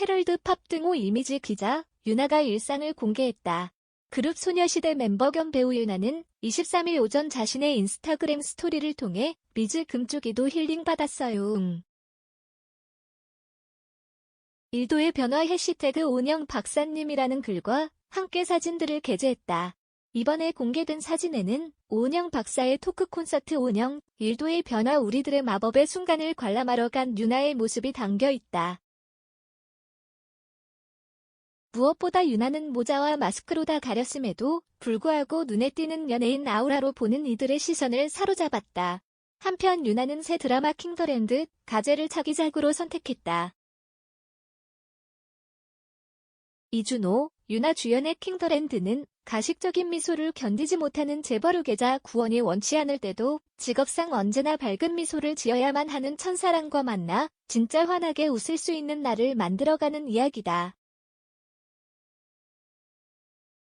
헤럴드 팝 등호 이미지 기자 유나가 일상을 공개했다. 그룹 소녀시대 멤버 겸 배우 유나는 23일 오전 자신의 인스타그램 스토리를 통해 미즈 금쪽이도 힐링받았어요. 응. 일도의 변화 해시태그 온영 박사님이라는 글과 함께 사진들을 게재했다. 이번에 공개된 사진에는 오은영 박사의 토크 콘서트 온영, 일도의 변화 우리들의 마법의 순간을 관람하러 간 유나의 모습이 담겨 있다. 무엇보다 유나는 모자와 마스크로 다 가렸음에도 불구하고 눈에 띄는 연예인 아우라로 보는 이들의 시선을 사로잡았다. 한편 유나는 새 드라마 킹더랜드 가제를 차기작으로 선택했다. 이준호, 유나 주연의 킹더랜드는 가식적인 미소를 견디지 못하는 재벌 후계자 구원이 원치 않을 때도 직업상 언제나 밝은 미소를 지어야만 하는 천사랑과 만나 진짜 환하게 웃을 수 있는 날을 만들어가는 이야기다.